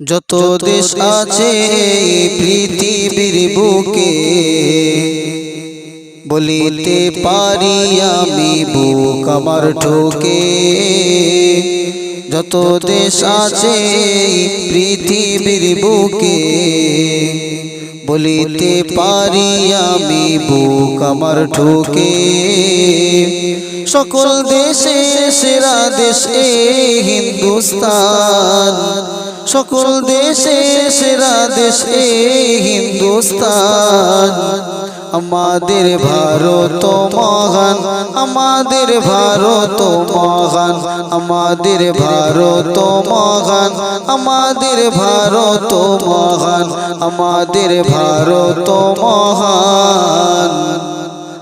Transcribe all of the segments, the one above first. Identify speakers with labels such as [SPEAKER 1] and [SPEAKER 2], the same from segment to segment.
[SPEAKER 1] যত দেশ আছে পৃথিবীর বুকে বলিতে পারি আমি বুক আমার ঠোকে যত দেশ আছে পৃথিবীর বুকে বলিতে পারি আমি বুক আমার ঠোকে সকল দেশে সেরা দেশে হিন্দুস্তান। সকল দেশে সেরা দেশ হিন্দুস্তান। আমাদের ভারত মহান, আমাদের ভারত মহান, আমাদের ভারত মহান, আমাদের ভারত মহান, আমাদের ভারত মহান,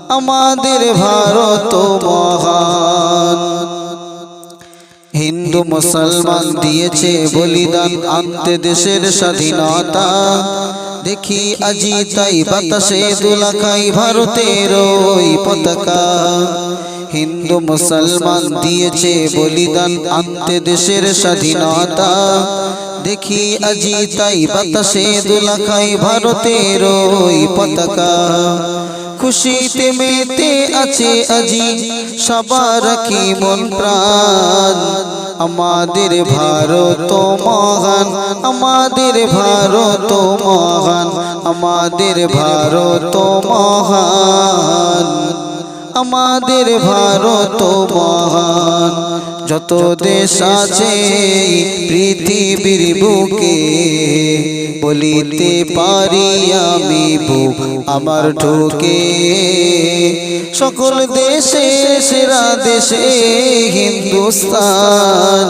[SPEAKER 1] আমাদের ভারত মহান। হিন্দু মুসলমান দিয়েছে বলিদান আনতে দেশের স্বাধীনতা। দেখি আজি তাই বাতাসে দোলাখাই ভারতের ওই পতাকা। হিন্দু মুসলমান দিয়েছে বলিদান আনতে দেশের স্বাধীনতা। দেখি আজি তাই বাতাসে দোলাখাই ভারতের ওই পতাকা। খুশিতে মেতে আছে আজি। সবার কি মন প্রাণ? আমাদের ভারত মহান, আমাদের ভারত মহান, আমাদের ভারত মহান, আমাদের ভারত মহান। যত দেশ আছে পৃথিবীর বুকে, বলিতে পারি আমি বুক আমার ঠোকে সকল দেশে, সেরা দেশে হিন্দুস্তান,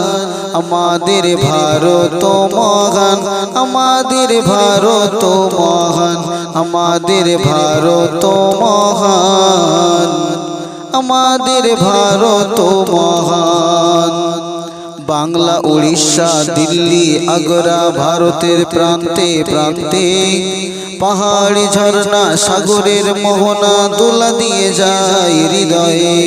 [SPEAKER 1] আমাদের ভারত মহান, আমাদের ভারত মহান, আমাদের ভারত মহান, আমাদের ভারত মহান। বাংলা উড়িষ্যা দিল্লি আগ্রা ভারতের প্রান্তে প্রান্তে পাহাড়ি ঝর্ণা সাগরের মোহনা দোলা দিয়ে যায় হৃদয়ে।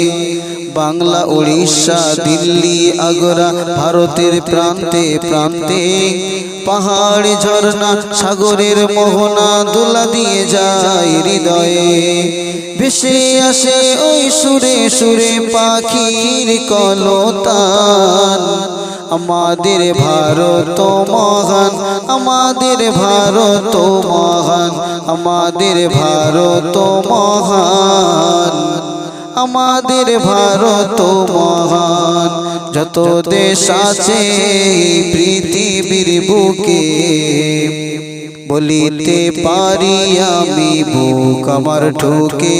[SPEAKER 1] বাংলা উড়িষ্যা দিল্লি, আগ্রা, ভারতের প্রান্তে প্রান্তে পাহাড়ি, ঝর্ণা, সাগরের মোহনা দোলা দিয়ে যায় হৃদয়ে। ভেসে আসে ওই সুরে সুরে পাখির কলতান। আমাদের ভারত মহান, আমাদের ভারত মহান, আমাদের ভারত মহান। আমাদের ভারত মহান। যত দেশ আছে পৃথিবীর বুকে, বলিতে পারি আমি বুক আমার ঠোকে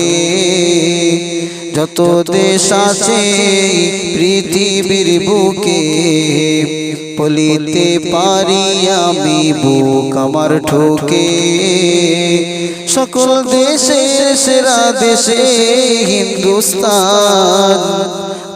[SPEAKER 1] যত দেশ আছে পৃথিবীর বুকে, বলিতে পারি আমি বুক আমার ঠোকে সকল দেশে, সেরা দেশে, হিন্দুস্তান।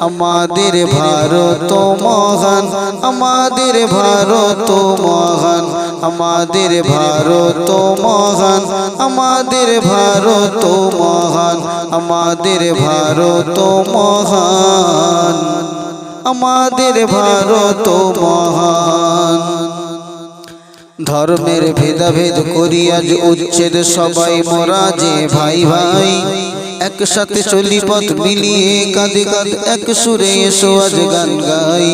[SPEAKER 1] আমাদের ভারত মহান, আমাদের ভারত মহান, আমাদের ভারত মহান, আমাদের ভারত মহান, আমাদের ভারত মহান, আমাদের ভারত মহান। ধর্মের ভেদাভেদ করি আজ উচ্ছেদ সবাই মোরা যে ভাই ভাই একসাথে চলি পথ মিলিয়ে কাঁদে কাঁদে এক সুরে এসো আজ গান গাই।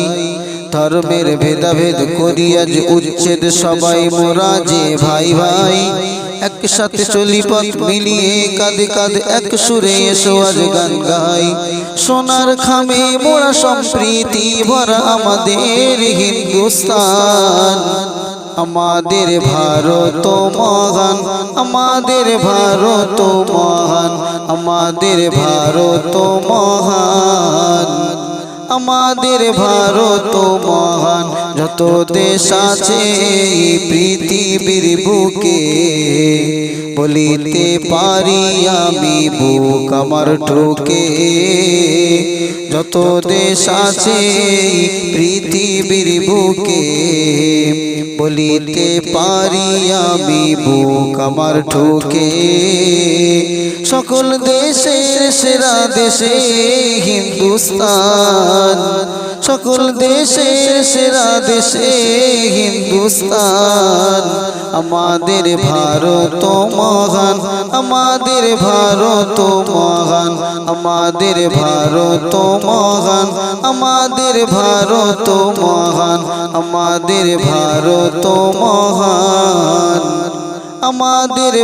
[SPEAKER 1] ধর্মের ভেদাভেদ করি আজ উচ্ছেদ সবাই মোরা যে ভাই ভাই একসাথে চলি পথ মিলিয়ে কাঁদে কাঁদে এক সুরে এসো আজ গান গাই। সোনার খামে মোরা সম্প্রীতি ভরা আমাদের হিন্দুস্তান। আমাদের ভারত মহান আমাদের ভারত মহান আমাদের ভারত মহান আমাদের ভারত মহান যত দেশ আছে পৃথিবীর বুকে, বলিতে পারি আমি বুক আমার ঠোকে যত দেশ আছে পৃথিবীর বুকে, বলিতে পারি আমি বুক আমার ঠোকে সকল দেশের সেরা দেশে হিন্দুস্তান সকল দেশের সেরা দেশে হিন্দুস্তান। আমাদের ভারত মহান, আমাদের ভারত মহান, আমাদের ভারত মহান, আমাদের ভারত মহান, আমাদের ভারত মহান, আমাদের